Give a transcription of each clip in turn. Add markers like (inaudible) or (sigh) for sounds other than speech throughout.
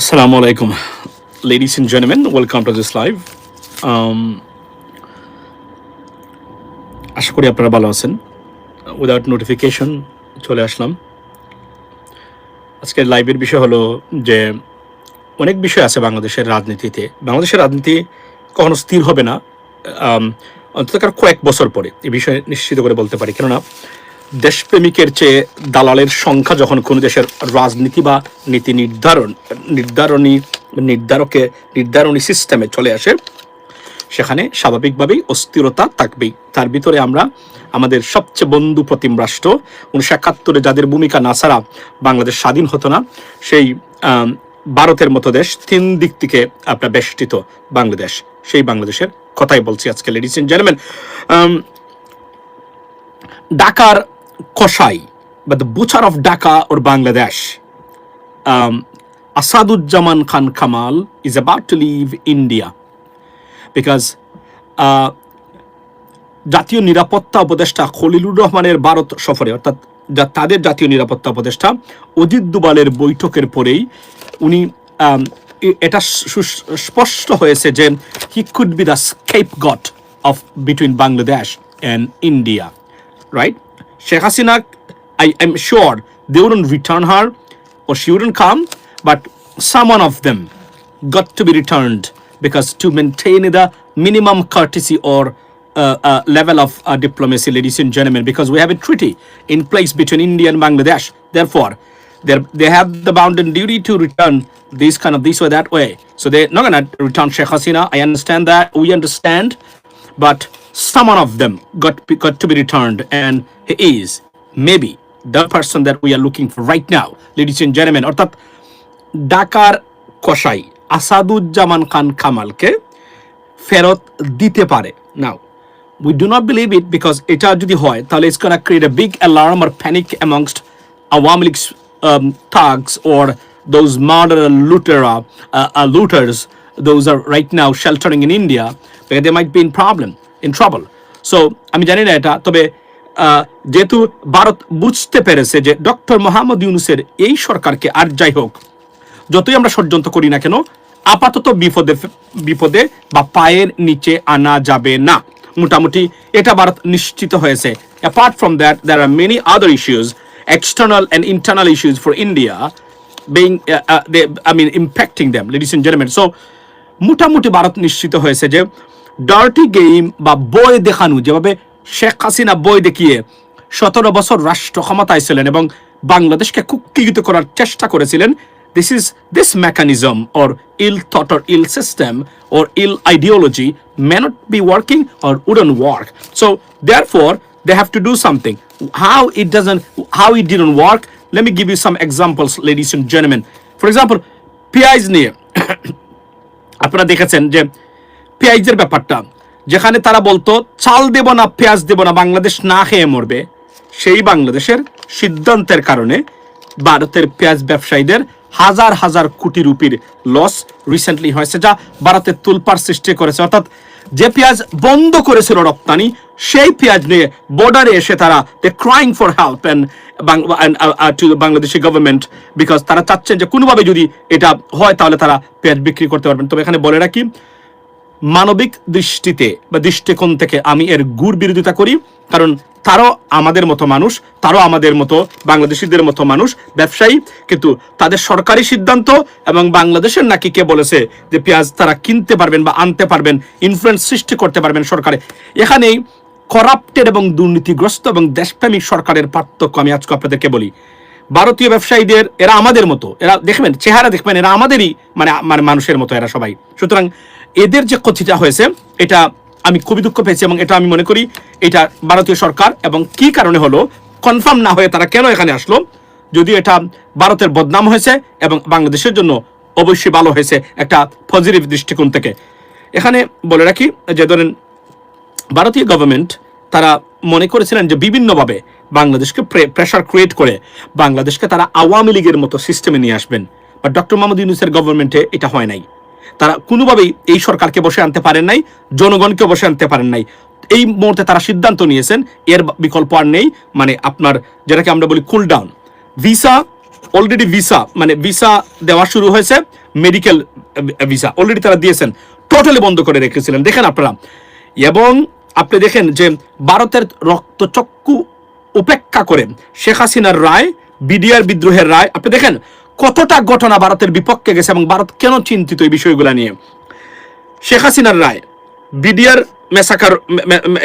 Assalamu alaikum, ladies and gentlemen. Welcome to this live. Um, আশা করি আপনারা ভালো আছেন। উইদাউট নোটিফিকেশন চলে আসলাম। আজকের লাইভের বিষয় হলো যে অনেক বিষয় আছে বাংলাদেশের রাজনীতিতে। বাংলাদেশের রাজনীতি কখনো স্থির হবে না। আম, অন্ততকার কয়েক বছর পরে। এই বিষয়ে নিশ্চিত করে বলতে পারি। কেননা দেশপ্রেমিকের চেয়ে দালালের সংখ্যা যখন কোনো দেশের রাজনীতি বা নীতি নির্ধারণ, নির্ধারণী, নির্ধারকে, নির্ধারণী সিস্টেমে চলে আসে, সেখানে স্বাভাবিকভাবেই অস্থিরতা থাকবেই। তার ভিতরে আমরা আমাদের সবচেয়ে বন্ধু প্রতিম রাষ্ট্র, উনিশশো একাত্তরে যাদের ভূমিকা না ছাড়া বাংলাদেশ স্বাধীন হতো না, সেই ভারতের মতো দেশ তিন দিক থেকে আপনার বেষ্টিত বাংলাদেশ। সেই বাংলাদেশের কথাই বলছি আজকে লেডিস এন্ড জেন্টলম্যান ঢাকার কসাই বা the butcher of Dhaka or Bangladesh um, Khan Kamal is about to leave India because uh, জাতীয় নিরাপত্তা উপদেষ্টা খলিলুর রহমানের ভারত সফরে অর্থাৎ যা- তাদের জাতীয় নিরাপত্তা উপদেষ্টা অজিত দুবালের বৈঠকের পরেই উনি আম, এটা সু- স্পষ্ট হয়েছে যে he could be the scapegoat of between Bangladesh and India right? Sheikh Hasina, I am sure they wouldn't return her or she wouldn't come, but someone of them got to be returned because to maintain the minimum courtesy or uh, uh, level of uh, diplomacy, ladies and gentlemen, because we have a treaty in place between India and Bangladesh. Therefore, they have the bounden duty to return this kind of this way, that way. So they're not going to return Sheikh Hasina. I understand that. We understand but someone of them got got to be returned, and he is maybe the person that we are looking for right now, ladies and gentlemen. অর্থাৎ ঢাকার কসাই আসাদুজ্জামান খান কামালকে ফেরত দিতে পারে নাও we do not believe it because এটা যদি হয় তাহলে gonna create a big alarm or panic amongst Awami League's um, thugs or those murderer looter uh, uh, looters those are right now sheltering in India because they might be in problem in trouble. So আমি জানি না এটা তবে যেহেতু ভারত বুঝতে পেরেছে যে doctor Mohammad ইউনুসের এই সরকারকে আর যাই হোক যতই আমরা ষড়যন্ত্র করি না কেন আপাতত বিপদে বিপদে বা পায়ের নিচে আনা যাবে না। মোটামুটি এটা ভারত নিশ্চিত হয়েছে। Apart from that there are many other issues external and internal issues for India being uh, uh, they, I mean impacting them so মোটামুটি ভারত নিশ্চিত হয়েছে যে ডার্টি গেম বা বই দেখানো যেভাবে শেখ হাসিনা বই দেখিয়ে সতেরো বছর রাষ্ট্র ক্ষমতায় ছিলেন এবং বাংলাদেশকে কুক্ষিগত করার চেষ্টা করেছিলেন this is this mechanism or ill thought or ill system or ill ideology may not be working or wouldn't work so therefore they have to do something How it doesn't, how it didn't work. Let me give you some examples, ladies and gentlemen. For example, পেঁয়াজ নিয়ে আপনারা দেখেছেন যে পেঁয়াজের ব্যাপারটা। যেখানে তারা বলতো, চাল দেব না, পেঁয়াজ দেব না, বাংলাদেশ না খেয়ে মরবে। সেই বাংলাদেশের সিদ্ধান্তের কারণে ভারতের পেঁয়াজ ব্যবসায়ীদের হাজার হাজার কোটি রুপির লস রিসেন্টলি হয়েছে, যা ভারতের তুলপার সৃষ্টি করেছে। অর্থাৎ যে পেঁয়াজ বন্ধ করেছিল রপ্তানি, সেই পেঁয়াজ নিয়ে বর্ডারে এসে তারা they crying for help and to Bangladeshi government because তারা চাচ্ছেন যে কোনোভাবে যদি এটা হয়, তাহলে তারা পেঁয়াজ বিক্রি করতে পারবেন। তবে এখানে বলে রাখি মানবিক দৃষ্টিতে বা দৃষ্টিকোণ থেকে আমি এর গুড় বিরোধিতা করি, কারণ তারও আমাদের মতো মানুষ, তারও আমাদের মতো বাংলাদেশিদের মতো মানুষ, ব্যবসায়ী, কিন্তু তাদের সরকারি সিদ্ধান্ত এবং বাংলাদেশের নাকি কে বলেছে যে পেঁয়াজ তারা কিনতে পারবেন বা আনতে পারবেন ইনফ্লুয়েন্স সৃষ্টি করতে পারবেন সরকারে। এখানেই করাপ্টেড এবং দুর্নীতিগ্রস্ত এবং দেশপ্রেমিক সরকারের পার্থক্য আমি আজকে আপনাদেরকে বলি। ভারতীয় ব্যবসায়ীদের, এরা আমাদের মতো, এরা দেখবেন, চেহারা দেখবেন, এরা আমাদেরই মানে মানে মানুষের মতো, এরা সবাই। সুতরাং এদের যে ক্ষতিটা হয়েছে, এটা আমি খুবই দুঃখ পেয়েছি এবং এটা আমি মনে করি এটা ভারতীয় সরকার এবং কি কারণে হলো কনফার্ম না হয়ে তারা কেন এখানে আসলো, যদিও এটা ভারতের বদনাম হয়েছে এবং বাংলাদেশের জন্য অবশ্যই ভালো হয়েছে একটা পজিটিভ দৃষ্টিকোণ থেকে। এখানে বলে রাখি যে ধরেন, ভারতীয় গভর্নমেন্ট তারা মনে করেছিলেন যে বিভিন্নভাবে বাংলাদেশকে প্রেশার ক্রিয়েট করে বাংলাদেশকে তারা আওয়ামী লীগের মতো সিস্টেমে নিয়ে আসবেন। বা ডক্টর মোহাম্মদ ইউনুসের গভর্নমেন্টে এটা হয় নাই। তারা কোনোভাবেই এই সরকারকে বসে আনতে পারেন নাই জনগণকে বসে আনতে পারেন নাই। এই মুহূর্তে তারা সিদ্ধান্ত নিয়েছেন, এর বিকল্প আর নেই মানে আপনার যেটাকে আমরা বলি cool down visa already visa মানে ভিসা দেওয়া শুরু হয়েছে মেডিকেল ভিসা অলরেডি তারা দিয়েছেন টোটালি বন্ধ করে রেখেছিলেন। দেখেন আপনারা, এবং আপনি দেখেন যে ভারতের রক্তচক্ষু উপেক্ষা করে শেখ হাসিনার রায়, বিডিআর বিদ্রোহের রায়, আপনি দেখেন কতটা ঘটনা ভারতের বিপক্ষে গেছে এবং ভারত কেন চিন্তিত এই বিষয়গুলো নিয়ে? শেখ হাসিনার রায়, বিডিআর মেসাকার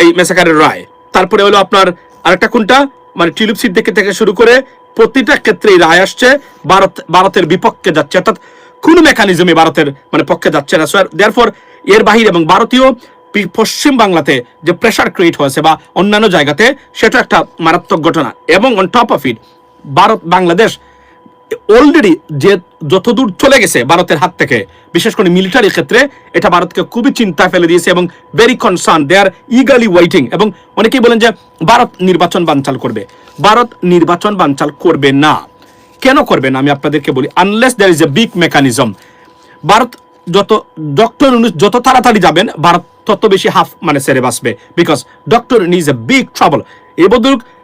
এই মেসাকারের রায়, তারপরে হলো আপনার আরেকটা কোনটা? মানে টিলিপ সিদ্দিকি থেকে শুরু করে প্রতিটা ক্ষেত্রে এই রায় আসছে, ভারত, ভারতের বিপক্ষে যাচ্ছে। অর্থাৎ কোন মেকানিজমে ভারতের মানে পক্ষে যাচ্ছে না। দেয়ারফর এর বাহিরে এবং ভারতীয় পশ্চিম বাংলাতে যে প্রেশার ক্রিয়েট হয়েছে বা অন্যান্য জায়গাতে, সেটা একটা মারাত্মক ঘটনা। এবং on top of it Bharat, Bangladesh already যে যতদূর চলে গেছে ভারতের হাত থেকে, বিশেষ করে মিলিটারি ক্ষেত্রে, এটা ভারতকে খুবই চিন্তায় ফেলে দিয়েছে এবং very concern they are eagerly waiting এবং অনেকেই বলেন যে ভারত নির্বাচন বানচাল করবে। ভারত নির্বাচন বানচাল করবে না। কেন করবে না? আমি আপনাদেরকে বলি unless there is a big mechanism Bharat যত ডক্টর যত তাড়াতাড়ি যাবেন, ভারত তত বেশি হাফ মানে সেরে বাঁচবে। Because doctor is a big trouble এই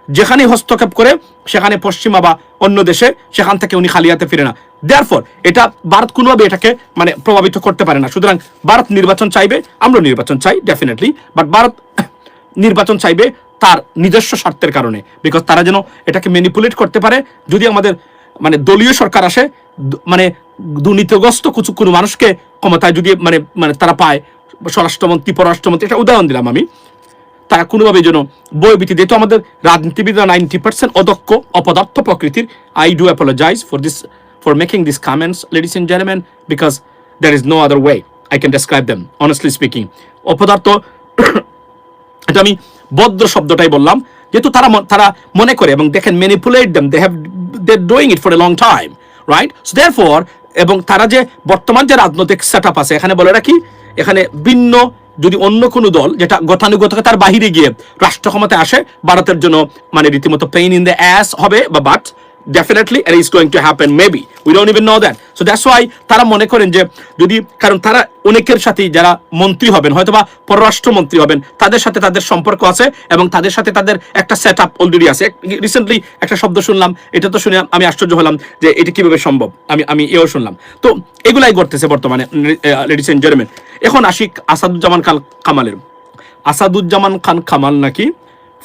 বদলুক যেখানে হস্তক্ষেপ করে, সেখানে পশ্চিমা বা অন্য দেশে, সেখান থেকে উনি খালি হাতে ফিরে না। দেয়ার এটা ভারত কোনোভাবে এটাকে মানে প্রভাবিত করতে পারে না। সুতরাং ভারত নির্বাচন চাইবে আমরা নির্বাচন চাই ডেফিনেটলি বাট ভারত নির্বাচন চাইবে তার নিজস্ব স্বার্থের কারণে বিকজ তারা যেন এটাকে ম্যানিপুলেট করতে পারে। যদি আমাদের মানে দলীয় সরকার আসে মানে দুর্নীতিগ্রস্ত কিছু, কোনো মানুষকে ক্ষমতায় যদি মানে মানে তারা পায়, স্বরাষ্ট্রমন্ত্রী, পররাষ্ট্রমন্ত্রী, একটা উদাহরণ দিলাম আমি। তারা কোনোভাবে যেন বই ভিত্তি যেহেতু আমাদের রাজনীতিবিদরা নাইনটি পার্সেন্ট অদক্ষ, অপদার্থ প্রকৃতির। I do apologise for this for making this comments ladies and gentleman because there is no other way I can describe them honestly speaking অপদার্থ এটা আমি বদ্র শব্দটাই বললাম, যেহেতু তারা তারা মনে করে এবং দেখেন manipulate them they have they doing it for a long time right so therefore এবং তারা যে বর্তমান যে রাজনৈতিক সেট আছে, এখানে বলে রাখি, এখানে ভিন্ন যদি অন্য কোনো দল, যেটা গতানুগততার বাহিরে গিয়ে রাষ্ট্র ক্ষমতায় আসে, ভারতের জন্য মানে রীতিমতো পেইন ইন দ্য অ্যাস হবে বা but definitely it is going to happen, maybe. We don't even know that. So that's why তারা মনে করেন যে যদি, কারণ তারা অনেকের সাথে যারা মন্ত্রী হবেন হয়তো বা পররাষ্ট্রমন্ত্রী হবেন, তাদের সাথে তাদের সম্পর্ক আছে এবং তাদের সাথে তাদের একটা সেট আপ অলরেডি আছে। রিসেন্টলি একটা শব্দ শুনলাম, এটা তো শুনে আমি আশ্চর্য হলাম যে এটা কীভাবে সম্ভব? আমি আমি এও শুনলাম। তো এগুলাই ঘটতেছে বর্তমানে লেডিস এন্ড জেন্টলম্যান এখন আসি আসাদুজ্জামান খান কামালের। আসাদুজ্জামান খান কামাল নাকি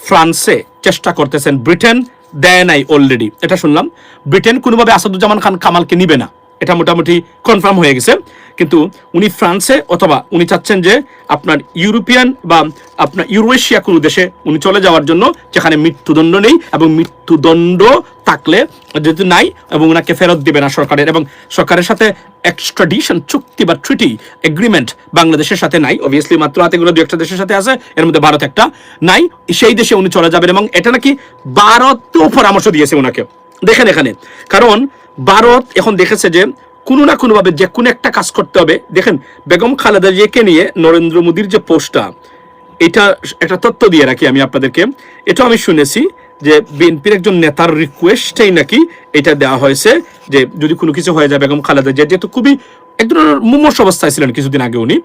ফ্রান্সে চেষ্টা করতেছেন ব্রিটেন, দেয় নাই অলরেডি এটা শুনলাম। ব্রিটেন কোনোভাবে আসাদুজ্জামান খান কামালকে নিবে না। এটা মোটামুটি কনফার্ম হয়ে গেছে। কিন্তু উনি ফ্রান্সে অথবা উনি চাচ্ছেন যে আপনার ইউরোপিয়ান বা আপনার ইউরোয়েশিয়া কোনো দেশে উনি চলে যাওয়ার জন্য, যেখানে মৃত্যুদণ্ড নেই এবং মৃত্যুদণ্ড থাকলে যেহেতু নাই এবং ওনাকে ফেরত দিবে না সরকারের এবং সরকারের সাথে এক্সট্রাডিশন চুক্তি বা ট্রিটি এগ্রিমেন্ট বাংলাদেশের সাথে নাই অবভিয়াসলি মাত্র হাতেগুলো দু একটা দেশের সাথে আছে, এর মধ্যে ভারত একটা নাই, সেই দেশে উনি চলে যাবেন এবং এটা নাকি ভারতও পরামর্শ দিয়েছে ওনাকে দেখেন এখানে, কারণ ভারত এখন দেখেছে যে কোনো না কোনোভাবে যে কোনো একটা কাজ করতে হবে। দেখেন, বেগম খালেদা জিয়াকে নিয়ে নরেন্দ্র মোদীর যে পোস্টটা, এটা একটা তথ্য দিয়ে রাখি আমি আপনাদেরকে। এটা আমি শুনেছি যে বিএনপির একজন নেতার রিকোয়েস্টেই নাকি এটা দেওয়া হয়েছে যে যদি কোনো কিছু হয়ে যায় বেগম খালেদা জিয়া, যেহেতু খুবই এক ধরনের মুমর্ষ অবস্থায় ছিলেন কিছুদিন আগে উনি।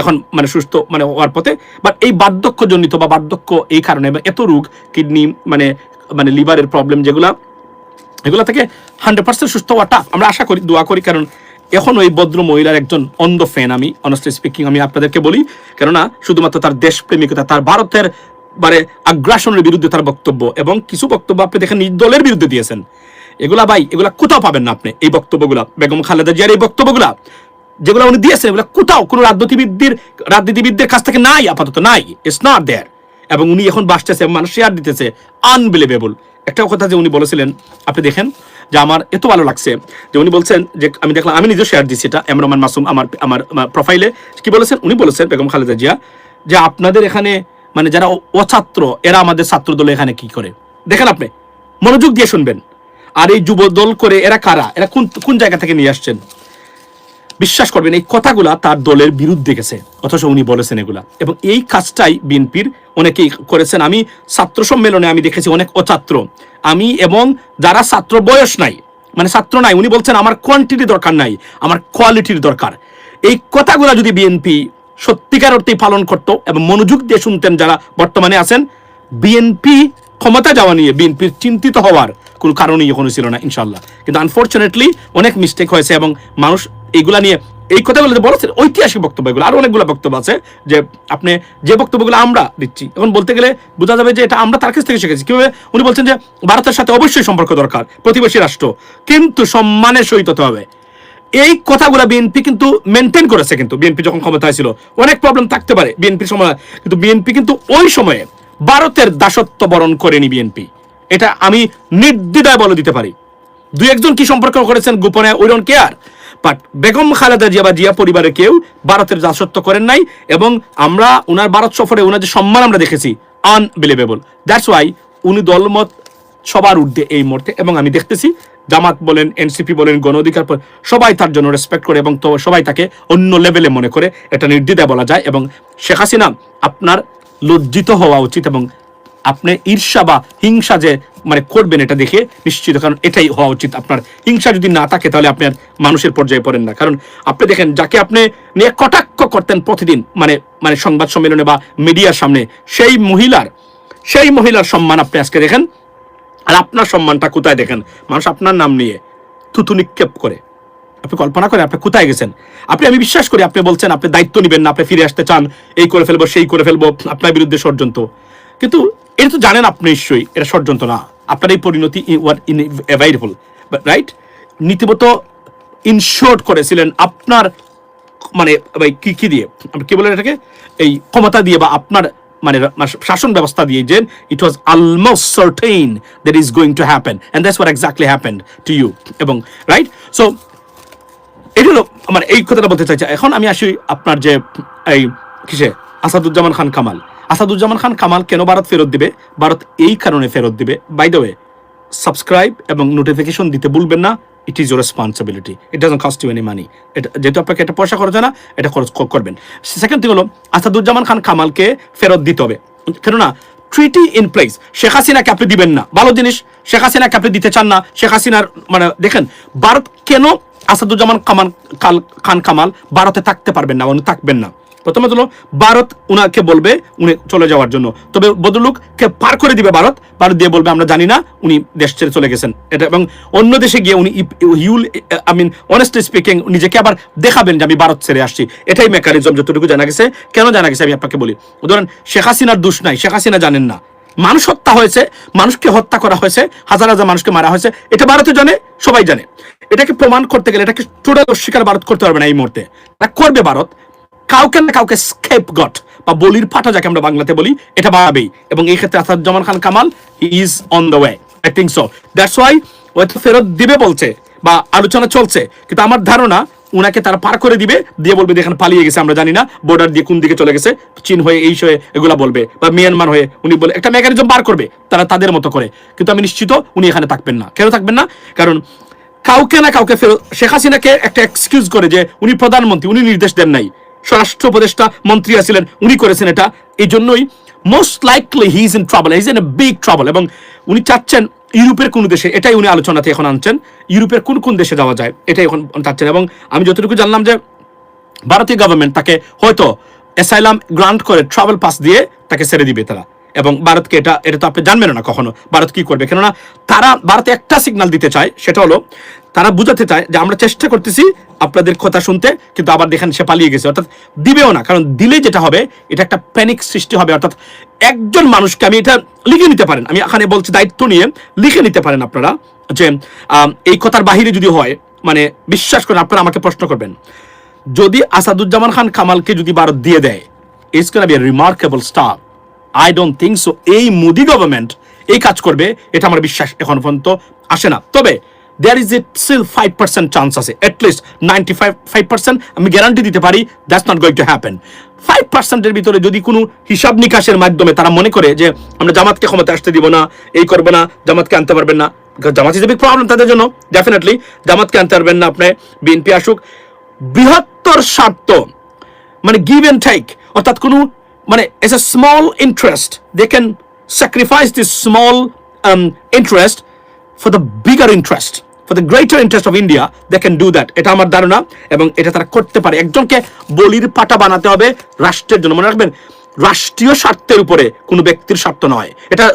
এখন মানে সুস্থ মানে হওয়ার পথে। বাট এই বার্ধক্যজনিত বা বার্ধক্য এই কারণে এত রোগ কিডনি মানে মানে লিভারের প্রবলেম যেগুলা এগুলো থেকে হান্ড্রেড পার্সেন্ট সুস্থ হওয়া tough। আমরা আশা করি, দোয়া করি, কারণ এখন ওই ভদ্র মহিলার একজন অন্ধ ফ্যান আমি অনেস্টলি স্পিকিং আমি আপনাদেরকে বলি। কেননা, শুধুমাত্র তার দেশপ্রেমিকতা, তার ভারতের মানে আগ্রাসনের বিরুদ্ধে তার বক্তব্য এবং কিছু বক্তব্য আপনি দেখেন নিজ দলের বিরুদ্ধে দিয়েছেন। এগুলা ভাই, এগুলা কোথাও পাবেন না আপনি, এই বক্তব্যগুলা। বেগম খালেদা জিয়ার এই বক্তব্যগুলা, যেগুলো উনি দিয়েছেন, এগুলো কোথাও কোনো রাজনীতিবিদদের রাজনীতিবিদদের কাছ থেকে নাই, আপাতত নাই ইটস নট দেয়ার এবং উনি এখন বাসতেছে মানুষ শেয়ার দিতেছে আনবিলিভেবল একটা কথা যে উনি বলেছিলেন, আপনি দেখেন যে আমার এত ভালো লাগছে, যে উনি বলছেন যে, আমি দেখলাম, আমি নিজেও শেয়ার দিচ্ছি এটা এমরমান মাসুম আমার আমার প্রোফাইলে কি বলেছেন? উনি বলেছেন, বেগম খালেদা জিয়া, যে আপনাদের এখানে মানে যারা অছাত্র, এরা আমাদের ছাত্র দলে এখানে কি করে? দেখেন আপনি, মনোযোগ দিয়ে শুনবেন। আর এই যুব দল করে এরা কারা? এরা কোন কোন জায়গা থেকে নিয়ে আসছেন? বিশ্বাস করবেন, এই কথাগুলা তার দলের বিরুদ্ধে গেছে, অথচ উনি বলেছেন এগুলা। এবং এই কাজটাই বিএনপির অনেকেই করেছেন। আমি ছাত্র সম্মেলনে আমি দেখেছি অনেক অছাত্র। আমি এবং যারা ছাত্র বয়স নাই মানে ছাত্র নাই, উনি বলছেন, আমার কোয়ান্টিটি দরকার নাই, আমার কোয়ালিটির দরকার। এই কথাগুলা যদি বিএনপি সত্যিকার অর্থেই পালন করতো এবং মনোযোগ দিয়ে শুনতেন যারা বর্তমানে আছেন, বিএনপি ক্ষমতা যাওয়া নিয়ে বিএনপির চিন্তিত হওয়ার কোনো কারণই কোনো ছিল না ইনশাল্লাহ কিন্তু আনফর্চুনেটলি অনেক মিস্টেক হয়েছে এবং মানুষ এইগুলা নিয়ে এই কথাগুলো যে বলেছেন ঐতিহাসিক বক্তব্য এগুলো আরও অনেকগুলো বক্তব্য আছে যে আপনি যে বক্তব্যগুলো আমরা দিচ্ছি। এখন বলতে গেলে বোঝা যাবে যে এটা আমরা তার কাছ থেকে শিখেছি। কীভাবে? উনি বলছেন যে ভারতের সাথে অবশ্যই সম্পর্ক দরকার, প্রতিবেশী রাষ্ট্র। কিন্তু সম্মানের সহিত হতে হবে। এই কথাগুলো বিএনপি কিন্তু মেনটেন করেছে কিন্তু। বিএনপি যখন ক্ষমতায় ছিল, অনেক প্রবলেম থাকতে পারে বিএনপির সময়। কিন্তু বিএনপি কিন্তু ওই সময়ে ভারতের দাসত্ব বরণ করেনি বিএনপি এটা আমি নির্দ্বিধায় বলে দিতে পারি। দুই একজন কি সম্পর্ক করেছেন গোপনে? ওই don't care. But Begum Khaleda Zia বা জিয়া পরিবারের কেউ ভারতের দাসত্ব করেন নাই এবং আমরা ওনার ভারত সফরে ওনার যে সম্মান আমরা দেখেছি আনবিলিভেবল দ্যাটস ওয়াই উনি দলমত সবার ঊর্ধ্বে এই মুহূর্তে এবং আমি দেখতেছি জামাত বলেন এনসিপি বলেন, গণ অধিকার সবাই তার জন্য রেসপেক্ট করে এবং তো সবাই তাকে অন্য লেভেলে মনে করে, এটা নির্দ্বিধায় বলা যায় এবং শেখ হাসিনা আপনার লজ্জিত হওয়া উচিত এবং আপনি ঈর্ষা বা হিংসা যে মানে করবেন এটা দেখে নিশ্চিত, কারণ এটাই হওয়া উচিত আপনার। হিংসা যদি না থাকে, তাহলে আপনি আর মানুষের পর্যায়ে পড়েন না। কারণ আপনি দেখেন, যাকে আপনি নিয়ে কটাক্ষ করতেন প্রতিদিন মানে মানে সংবাদ সম্মেলনে বা মিডিয়ার সামনে, সেই মহিলার সেই মহিলার সম্মান আপনি আজকে দেখেন। আর আপনার সম্মানটা কোথায় দেখেন? মানুষ আপনার নাম নিয়ে থুতু নিক্ষেপ করে। আপনি কল্পনা করে আপনি কোথায় গেছেন? আপনি, আমি বিশ্বাস করি, আপনি বলছেন, আপনি দায়িত্ব নেবেন না, আপনি ফিরে আসতে চান, এই করে ফেলব, সেই করে ফেলব, আপনার বিরুদ্ধে ষড়যন্ত্র। কিন্তু এটা তো জানেন আপনি নিশ্চয়ই, এটা ষড়যন্ত্র না আপনার এই পরিণতি ওয়ার রাইট নীতিমতো ইনশোর্ট করেছিলেন আপনার মানে কি কি দিয়ে? কি বলেন এটাকে? এই ক্ষমতা দিয়ে বা আপনার মানে শাসন ব্যবস্থা দিয়ে যে it was almost certain that is going to happen and that's what exactly happen to you এবং রাইট সো এটা হলো মানে এই কথাটা বলতে চাইছি। এখন আমি আসি আপনার যে, এই, কিসে? আসাদুজ্জামান খান কামাল। আসাদুজ্জামান খান কামাল কেন ভারত ফেরত দিবে? ভারত এই কারণে ফেরত দিবে। বাই দ্য ওয়ে সাবস্ক্রাইব এবং নোটিফিকেশন দিতে ভুলবেন না। It is your responsibility it doesn't cost you any money এটা যেহেতু আপনাকে এটা পয়সা খরচ না, এটা খরচ করবেন। সেকেন্ড থিং হলো, আসাদুজ্জামান খান কামালকে ফেরত দিতে হবে। কেননা ট্রিটি ইন প্লেস শেখ হাসিনাকে আপনি দিবেন না। ভালো জিনিস, শেখ হাসিনাকে আপনি দিতে চান না। শেখ হাসিনার মানে দেখেন, ভারত কেন আসাদুজ্জামান কামাল খান কামাল ভারতে থাকতে পারবেন না উনি থাকবেন না? প্রথমত হলো ভারত উনাকে বলবে উনি চলে যাওয়ার জন্য। তবে বদলুককে পার করে দিবে ভারত ভারত দিয়ে বলবে, আমরা জানি না, উনি দেশ ছেড়ে চলে গেছেন। এটা এবং অন্য দেশে গিয়ে উনি he'll, I mean honestly speaking নিজেকে আবার দেখাবেন যে আমি ভারত ছেড়ে আসছি। এটাই মেকানিজম যতটুকু জানা গেছে। কেন জানা গেছে আমি আপনাকে বলি? ধরেন, শেখ হাসিনার দোষ নাই, শেখ হাসিনা জানেন না। মানুষ হত্যা হয়েছে, মানুষকে হত্যা করা হয়েছে, হাজার হাজার মানুষকে মারা হয়েছে, এটা ভারতে জানে, সবাই জানে। এটাকে প্রমাণ করতে গেলে, এটাকে টোটাল অস্বীকার ভারত করতে পারবে না এই মুহূর্তে। করবে ভারত কাউকে না কাউকে স্কেপ গট বা বলির ফাটা যাকে আমরা বাংলাতে বলি, এটা বাড়াবেই। এবং এই ক্ষেত্রে Asaduzzaman Khan Kamal is on the way I think so that's why হয়তো ফেরত দিবে বলছে, বা আলোচনা চলছে। কিন্তু আমার ধারণা, উনাকে তারা পার করে দিবে, দিয়ে বলবে যে এখানে পালিয়ে গেছে, আমরা জানি না বর্ডার দিয়ে কোন দিকে চলে গেছে, চীন হয়ে, এই হয়ে এগুলা বলবে, বা মিয়ানমার হয়ে উনি বলে, একটা মেকানিজম বার করবে, তারা তাদের মতো করে। কিন্তু আমি নিশ্চিত উনি এখানে থাকবেন না। কেন থাকবেন না? কারণ কাউকে না কাউকে ফেরত শেখ হাসিনাকে একটা এক্সকিউজ করে যে উনি প্রধানমন্ত্রী, উনি নির্দেশ দেন নাই। স্বরাষ্ট্র উপদেষ্টা মন্ত্রী আছিলেন, উনি করেছেন এটা। এই জন্যই most likely he is in trouble is in a big trouble এবং উনি চাচ্ছেন ইউরোপের কোন দেশে, এটাই উনি আলোচনাতে এখন আনছেন, ইউরোপের কোন কোন দেশে যাওয়া যায়, এটাই এখন চাচ্ছেন এবং আমি যতটুকু জানলাম যে ভারতীয় গভর্নমেন্ট তাকে হয়তো অ্যাসাইলাম গ্রান্ট করে ট্রাভেল পাস দিয়ে তাকে ছেড়ে দিবে তারা। এবং ভারতকে এটা এটা তো আপনি জানবেন না কখনো, ভারত কি করবে। কেননা তারা ভারতে একটা সিগনাল দিতে চায়, সেটা হলো তারা বুঝাতে চায় যে আমরা চেষ্টা করতেছি আপনাদের কথা শুনতে, কিন্তু আবার দেখেন সে পালিয়ে গেছে। অর্থাৎ দিবেও না, কারণ দিলে যেটা হবে, এটা একটা প্যানিক সৃষ্টি হবে। অর্থাৎ একজন মানুষকে আমি এটা লিখে নিতে পারেন। আমি এখানে বলছি দায়িত্ব নিয়ে লিখে নিতে পারেন আপনারা যে এই কথার বাহিরে যদি হয় মানে বিশ্বাস করেন, আপনারা আমাকে প্রশ্ন করবেন। যদি আসাদুজ্জামান খান কামালকে যদি ভারত দিয়ে দেয় it's gonna be remarkable star I don't think so এই মোদি গভর্নমেন্ট এই কাজ করবে, এটা আমার বিশ্বাস এখন পর্যন্ত আসে না। তবে there is a still five percent chance আছে at least ninety five five percent আমি গ্যারান্টি দিতে পারি that's not going to happen five পার্সেন্টের ভিতরে যদি কোনো হিসাব নিকাশের মাধ্যমে তারা মনে করে যে আমরা জামাতকে ক্ষমতা আসতে দিব না, এই করব না, জামাতকে আনতে পারবেন না, জামাত বিগ প্রবলেম তাদের জন্য ডেফিনেটলি জামাতকে আনতে পারবেন না আপনি বিএনপি আসুক। বৃহত্তর স্বার্থ মানে গিভ এন্ড টেক অর্থাৎ কোনো মানে as a small interest they can sacrifice this small interest for the bigger interest for the greater interest of India they can do that এটা আমার ধারণা, এবং এটা তারা করতে পারে। একজনকে বলির পাটা বানাতে হবে রাষ্ট্রের জন্য। মনে রাখবেন, রাষ্ট্রীয় স্বার্থের উপরে কোনো ব্যক্তির স্বার্থ নয়। এটা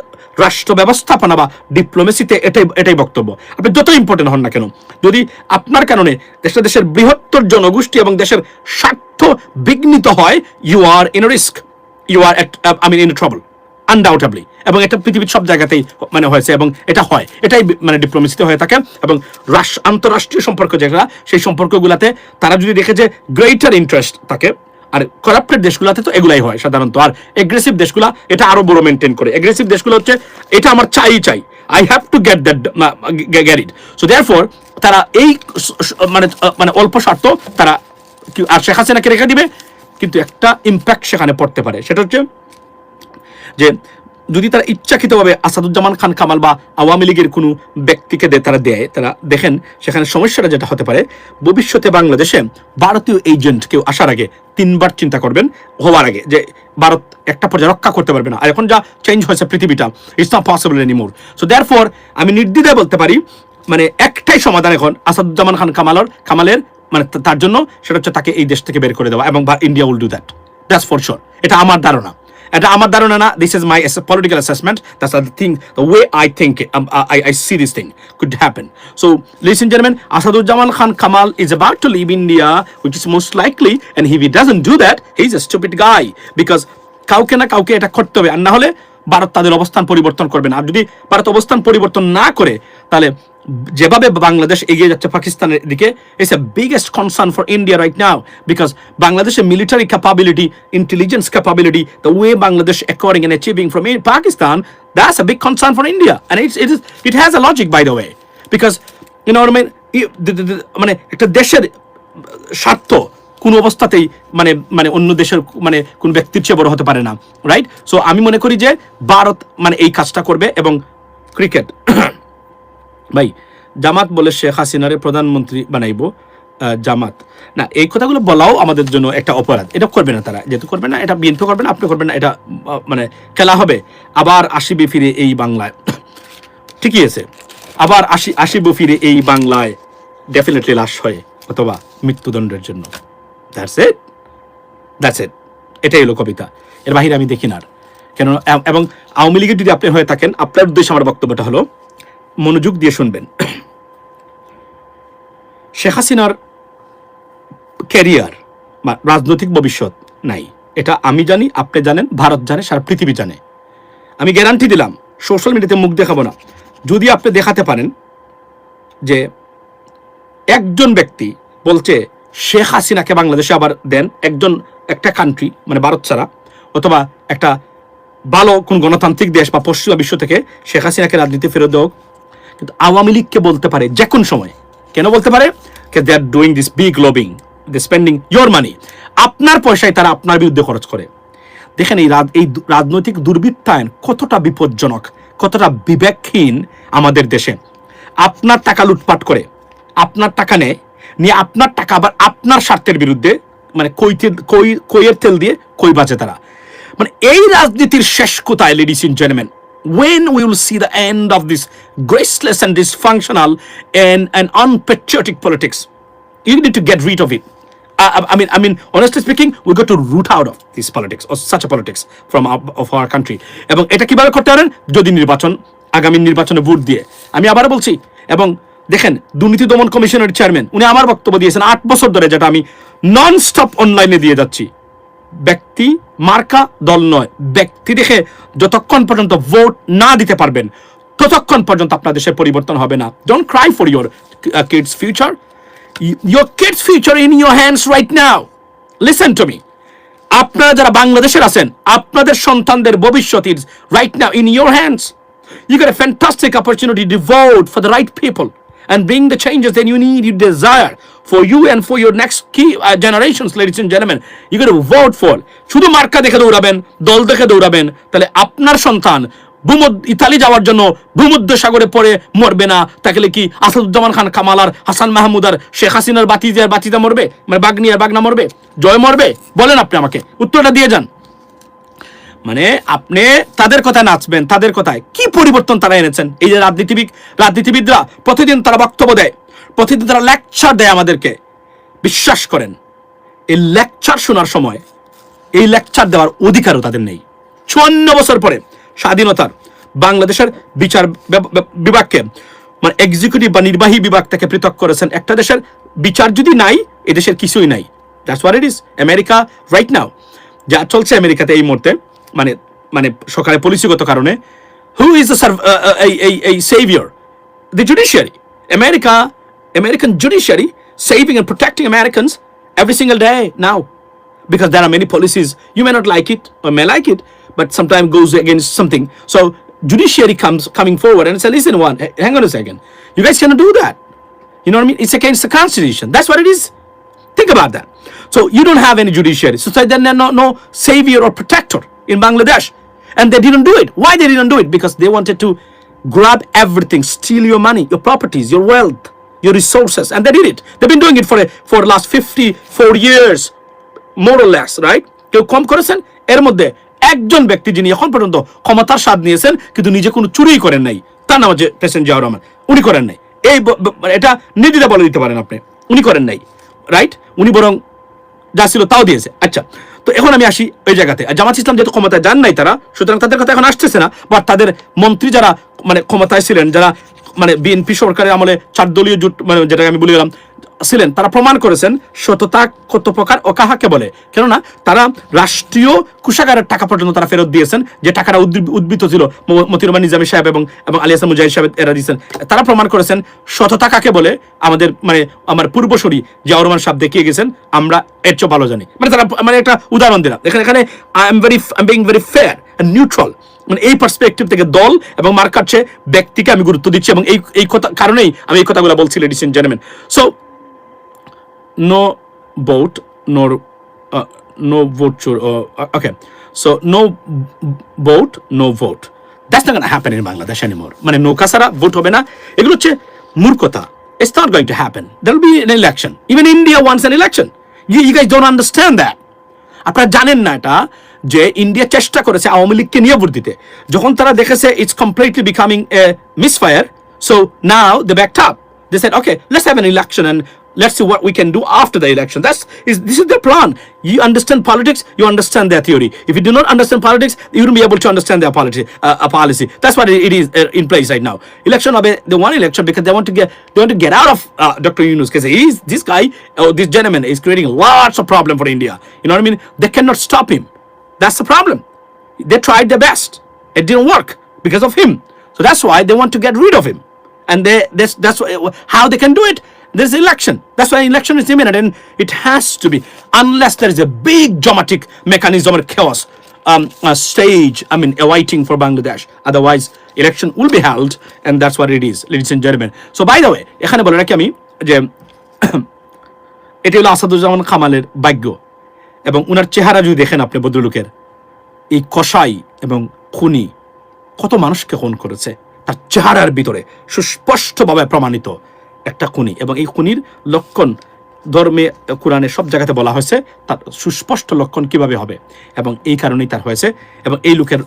রাষ্ট্র ব্যবস্থাপনা বা ডিপ্লোমেসিতে এটাই এটাই বক্তব্য। আপনি যত ইম্পর্টেন্ট হন না কেন, যদি আপনার কারণে দেশটা দেশের বৃহত্তর জনগোষ্ঠী এবং দেশের স্বার্থ বিঘ্নিত হয় you are in risk you are I mean in trouble undoubtedly এবং এটা পৃথিবীর সব জায়গাতেই মানে হয়েছে এবং এটা হয়। এটাই মানে ডিপ্লোমেসিতে হয়ে থাকে এবং রাষ্ট্র আন্তঃরাষ্ট্রীয় সম্পর্ক যেগুলা, সেই সম্পর্কগুলাতে তারা যদি দেখে যে গ্রেটার ইন্টারেস্ট থাকে, আর করাপ্টেড দেশগুলোতে তো এগুলাই হয় সাধারণত। আর এগ্রেসিভ দেশগুলা, এটা আরও বড় মেনটেন করে। এগ্রেসিভ দেশগুলো হচ্ছে, এটা আমার চাই। চাই I have to get that get it so therefore তারা এই মানে মানে অল্প স্বার্থ তারা আর শেখ হাসিনাকে রেখে দিবে? কিন্তু একটা ইম্প্যাক্ট সেখানে পড়তে পারে। সেটা হচ্ছে যে যদি তারা ইচ্ছাকৃতভাবে আসাদুজ্জামান খান কামাল বা আওয়ামী লীগের কোনো ব্যক্তিকে তারা দেয়, তারা দেখেন সেখানে সমস্যাটা যেটা হতে পারে, ভবিষ্যতে বাংলাদেশে ভারতীয় এজেন্ট কেউ আসার আগে তিনবার চিন্তা করবেন, হওয়ার আগে যে ভারত একটা পর্যায়ে রক্ষা করতে পারবে না। আর এখন যা চেঞ্জ হয়েছে পৃথিবীটা it's not possible anymore so therefore আমি নির্দ্বিধায় বলতে পারি মানে একটাই সমাধান এখন আসাদুজ্জামান খান কামালর কামালের মানে তার জন্য সেটা হচ্ছে তাকে এই দেশ থেকে বের করে দেওয়া এবং India will do that that's for sure এটা আমার ধারণা। এটা আমার ধারণা না this is my political assessment that's the thing the way I think I I see this thing could happen so ladies and gentleman Asaduzzaman Khan Kamal is about to leave India which is most likely and he doesn't do that he is a stupid guy because কাউকে না কাউকে এটা করতে হবে। আর না হলে ভারত তাদের অবস্থান পরিবর্তন করবে না। আর যদি ভারত অবস্থান পরিবর্তন না করে, তাহলে যেভাবে বাংলাদেশ এগিয়ে যাচ্ছে পাকিস্তানের দিকে it's a biggest concern for India right now because বাংলাদেশের military capability intelligence capability the way Bangladesh according and achieving from Pakistan that's a big concern for India and it's it is it has a logic by the way because you know মানে একটা দেশের স্বার্থ কোনো অবস্থাতেই মানে মানে অন্য দেশের মানে কোন ব্যক্তির চেয়ে বড় হতে পারে না রাইট সো আমি মনে করি যে ভারত মানে এই কাজটা করবে এবং ক্রিকেট ভাই, জামাত বলে শেখ হাসিনারে প্রধানমন্ত্রী বানাইব জামাত। না, এই কথাগুলো বলাও আমাদের জন্য একটা অপরাধ। এটা করবে না তারা, যেহেতু করবে না, এটা বিএনপি করবে না, আপনি করবেন না, এটা মানে খেলা হবে। আবার আসিবে ফিরে এই বাংলায়। (coughs) ঠিকই আছে। আবার আসি, আসিব ফিরে এই বাংলায় ডেফিনেটলি লাশ হয়ে, অথবা মৃত্যুদণ্ডের জন্য। দ্যাটস ইট দ্যাটস ইট এটাই হলো কবিতা। এর বাহিরে আমি দেখি না। কেন এবং আওয়ামী লীগের যদি আপনি হয়ে থাকেন, আপনার উদ্দেশ্যে আমার বক্তব্যটা হলো মনোযোগ দিয়ে শুনবেন। শেখ হাসিনার ক্যারিয়ার বা রাজনৈতিক ভবিষ্যৎ নাই। এটা আমি জানি, আপনি জানেন, ভারত জানে, সারা পৃথিবী জানে। আমি গ্যারান্টি দিলাম সোশ্যাল মিডিয়াতে মুখ দেখাবো না। যদি আপনি দেখাতে পারেন যে একজন ব্যক্তি বলছে, শেখ হাসিনাকে বাংলাদেশে আবার দেন একজন, একটা কান্ট্রি মানে ভারত ছাড়া, অথবা একটা ভালো কোন গণতান্ত্রিক দেশ বা পশ্চিমা বিশ্ব থেকে শেখ হাসিনাকে রাজনীতি ফেরত দেওক কিন্তু আওয়ামী লীগকে বলতে পারে যে কোন সময়। কেন বলতে পারে? They are doing this big lobbying they spending your money আপনার পয়সায় তারা আপনার বিরুদ্ধে খরচ করে। দেখেন এই এই রাজনৈতিক দুর্বৃত্তায়ন কতটা বিপজ্জনক, কতটা বিবেকহীন আমাদের দেশে। আপনার টাকা লুটপাট করে, আপনার টাকা নেয়, নিয়ে আপনার টাকা আবার আপনার স্বার্থের বিরুদ্ধে মানে কইতে কই কইয়ের তেল দিয়ে কই বাজে তারা। মানে এই রাজনীতির শেষ কোথায় ladies and gentleman when we will see the end of this graceless and dysfunctional and, and unpatriotic politics you need to get rid of it I, I- mean, I mean, honestly speaking, we got to root out of this politics or such a politics from our, of our country. এবং এটা কীভাবে করতে পারেন যদি নির্বাচন আগামী নির্বাচনে vote দিয়ে আমি আবার বলছি এবং দেখেন দুর্নীতি দমন কমিশনের চেয়ারম্যান উনি আমার বক্তব্য দিয়েছেন আট বছর ধরে যেটা আমি নন স্টপ অনলাইনে দিয়ে যাচ্ছি ব্যক্তি, মার্কা, দল নয়। ব্যক্তি দেখে যতক্ষণ পর্যন্ত ভোট না দিতে পারবেন, ততক্ষণ পর্যন্ত আপনার দেশের পরিবর্তন হবে না। Don't cry for your kids future your kids future in your hands right now listen to me আপনারা যারা বাংলাদেশের আছেন, আপনাদের সন্তানদের ভবিষ্যৎ is right now in your hands you get a fantastic opportunity to vote for the right people and bring the changes that you need, you desire for you and for your next key uh, generations, ladies and gentlemen. You got to vote for. শুধু মার্কা দেখে দৌড়াবেন দল দেখে দৌড়াবেন তাহলে আপনার সন্তান ভূমধ্য Italy যাওয়ার জন্য ভূমধ্য সাগরে পড়ে মরবে না তাহলে কি আসাদুজ্জামান খান কামাল আর হাসান মাহমুদ আর শেখ হাসিনার বাতিজা আর বাতিজা মরবে মানে বাগনি আর বাগনা মরবে জয় মরবে বলেন আপনি আমাকে উত্তরটা দিয়ে যান মানে আপনি তাদের কথায় নাচবেন, তাদের কথায়। কি পরিবর্তন তারা এনেছেন? এই যে রাজনীতিবিদ, রাজনীতিবিদরা প্রতিদিন তারা বক্তব্য দেয়, প্রতিদিন তারা লেকচার দেয় আমাদেরকে। বিশ্বাস করেন, এই লেকচার শোনার সময় এই লেকচার দেওয়ার অধিকারও তাদের নেই। চুয়ান্ন বছর পরে স্বাধীনতার বাংলাদেশের বিচার বিভাগকে মানে এক্সিকিউটিভ বা নির্বাহী বিভাগ থেকে পৃথক করেছেন। একটা দেশের বিচার যদি নাই, এ দেশের কিছুই নাই। That's what it is America right now যা চলছে আমেরিকাতে এই মুহূর্তে। মানে মানে সরকারের পলিসিগত কারণে হু ইজ দ্য এই এই এই saviour the judiciary. America, American judiciary saving and protecting Americans every single day now. Because there are many policies. You may not like it or may like it, but sometimes goes against something. So judiciary comes coming forward and say, listen, one, h- hang on a second. You guys cannot do that. You know what I mean? It's against the constitution. That's what it is. Think about that. So you don't have any judiciary. So then there no no savior or protector In Bangladesh. And they didn't do it. Why they didn't do it? Because they wanted to grab everything, steal your money, your properties, your wealth, your resources. And they did it. They've been doing it for a, for the last 54 years, more or less, right? একজন ব্যক্তি যিনি এখন পর্যন্ত ক্ষমতার স্বাদ নিয়েছেন কিন্তু নিজে কোনো চুরিই করেন নাই তার নাম হচ্ছে প্রেসিডেন্ট জিয়াউর রহমান উনি করেন নাই এই এটা নির্দিদা বলে দিতে পারেন আপনি উনি করেন নাই রাইট উনি বরং যা ছিল তাও দিয়েছে। আচ্ছা তো এখন আমি আসি ওই জায়গাতে। আর জামাত ইসলাম যেহেতু ক্ষমতায় যান নাই তারা, সুতরাং তাদের কথা এখন আসতেছে না, বা তাদের মন্ত্রী যারা মানে ক্ষমতায় ছিলেন, যারা মানে বিএনপি সরকারের আমলে চার দলীয় জোট মানে যেটাকে আমি বলে গেলাম, ছিলেন, তারা প্রমাণ করেছেন সততা কত প্রকার ও কাহাকে বলে। কেননা তারা রাষ্ট্রীয় কুষাগারের টাকা পর্যন্ত তারা ফেরত দিয়েছেন, যে টাকাটা উদ্বি- উদ্বৃত্ত ছিল, ম- নিজামী সাহেব এবং এবং আলী হাসান মুজাহিদ সাহেব এরা দিয়েছেন। তারা প্রমাণ করেছেন সততা কাকে বলে, আমাদের মানে আমার পূর্বসরী জিয়াউর রহমান সাহেব দেখিয়ে গেছেন, আমরা এর চেয়ে ভালো জানি। মানে তারা মানে একটা উদাহরণ দিলাম। এখানে এখানে I am very I am being very fair neutral মানে এই পার্সপেক্টিভ থেকে দল এবং মার্কার সে ব্যক্তিকে আমি গুরুত্ব দিচ্ছি এবং এই এই কথা, কারণেই আমি এই কথাগুলো বলছি ladies and gentleman so no vote নোর no vote চোর okay so no vote no vote that's not happen in Bangladesh any মানে নৌকা সারা ভোট হবে না। এগুলো হচ্ছে মূর্খতা। It's not going to happen there'll be an election even India once an election you you guys don't understand that আপনারা জানেন না এটা। যে ইন্ডিয়া চেষ্টা করেছে আওয়ামী লীগকে নিয়ে ভোট দিতে যখন তারা দেখেছে it's completely becoming a misfire so now they backed up they said okay let's have an election and let's see what we can do after the election that's is this is their plan you understand politics you understand their theory if you do not understand politics you wouldn't be able to understand their policy uh, a policy that's what it is uh, in place right now election of they want election because they want to get they want to get out of uh, dr yunus because he's this guy or this gentleman is creating lots of problem for india you know what i mean they cannot stop him that's the problem they tried their best it didn't work because of him so that's why they want to get rid of him and they that's that's why, how they can do it there's election that's why election is imminent and it has to be unless there is a big dramatic mechanism or chaos um, uh, stage i mean awaiting for bangladesh otherwise election will be held and that's what it is ladies and gentlemen so by the way এখানে বলে রাখি আমি যে (coughs) এটি হলো আসাদুজ্জামান খামালের ভাগ্য এবং উনার চেহারা যদি দেখেন আপনি ভদ্রলোকের, এই কসাই এবং খুনি কত মানুষকে খুন করেছে। তার চেহারার ভিতরে সুস্পষ্টভাবে প্রমাণিত একটা খুনি এবং এই খুনির লক্ষণ ধর্মে, কোরআনে সব জায়গাতে বলা হয়েছে, তার সুস্পষ্ট লক্ষণ কীভাবে হবে এবং এই কারণেই তার হয়েছে এবং এই লোকের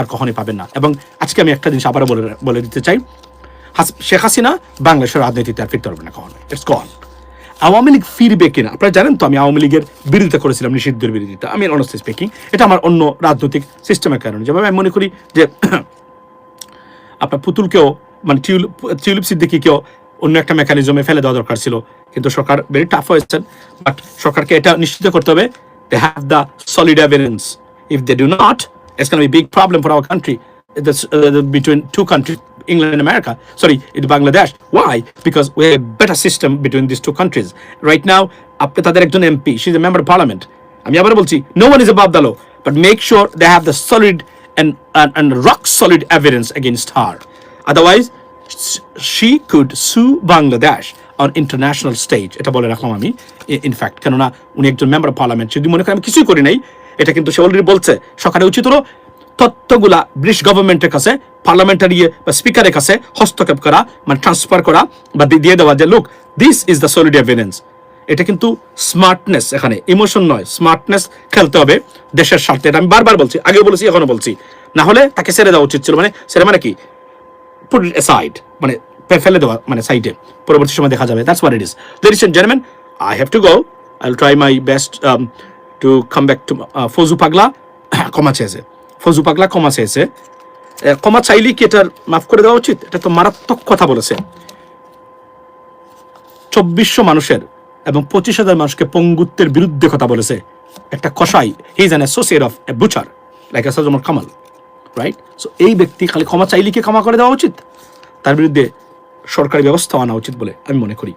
আর কখনই পাবেন না। এবং আজকে আমি একটা জিনিস আবারও বলে বলে দিতে চাই। শেখ হাসিনা বাংলাদেশের রাজনীতিতে আর ফিরতে পারবে না কখনো। ইটস গন আওয়ামী লীগ ফিরবে কিনা? আপনারা জানেন তো আমি আওয়ামী লীগের বিরোধিতা করেছিলাম নিষিদ্ধের বিরোধিতা। আমি অনেস্টলি স্পিকিং এটা আমার অন্য রাজনৈতিক সিস্টেমের কারণে। যেভাবে আমি মনে করি যে (coughs) আপনার পুতুলকেও মানে টিউলিপ টিউলিপ সিদ্দিকিকেও অন্য একটা মেকানিজমে ফেলে দেওয়া দরকার ছিল। কিন্তু সরকার ভেরি টাফ হয়েছেন বাট সরকারকে এটা নিশ্চিত করতে হবে they have the solid evidence if they do not it's can be big problem for our country between two countries England and America sorry in Bangladesh why because we have a better system between these two countries right now আপনি তাদের একজন MP she's a member of parliament আমি আবার বলছি no one is above the law but make sure they have the solid and, and, and rock solid evidence against her. Otherwise, s- she could sue Bangladesh on international stage. এটা বলে রাখলাম আমি in fact কেননা উনি একজন member parliament যদি মনে করেন আমি কিছুই করি নাই এটা কিন্তু সে অলরেডি বলছে সরকারের উচিত হলো তথ্যগুলা ব্রিটিশ গভর্নমেন্টের কাছে পার্লামেন্টারি বা স্পিকারের কাছে হস্তক্ষেপ করা মানে ট্রান্সফার করা বা দিয়ে দেওয়া যে look this is the solid evidence এটা কিন্তু স্মার্টনেস এখানে ইমোশন নয় স্মার্টনেস খেলতে হবে দেশের স্বার্থে। এটা আমি বারবার বলছি আগে বলেছি, এখনও বলছি। না হলে তাকে ছেড়ে দেওয়া উচিত ছিল মানে ছেড়ে মানে কি? পুট সাইড মানে ফেলে দেওয়া মানে সাইডে পরবর্তী সময় দেখা যাবে that's what it is ladies and gentleman I have to go I will try my best to come back to Fazu পাগলা ক্ষমা চেয়েছে ফজু পাগলা ক্ষমা চেয়েছে। ক্ষমা চাইলেই কি এটার মাফ করে দেওয়া উচিত? এটা তো মারাত্মক কথা বলেছে। চব্বিশশো মানুষের এবং পঁচিশ হাজার মানুষকে পঙ্গুত্বের বিরুদ্ধে কথা বলেছে। একটা কসাই, he is an associate of a butcher, like আসাদুমর Kamal right so এই ব্যক্তি খালি ক্ষমা চাইলে কি ক্ষমা করে দেওয়া উচিত? তার বিরুদ্ধে সরকারি ব্যবস্থা আনা উচিত বলে আমি মনে করি।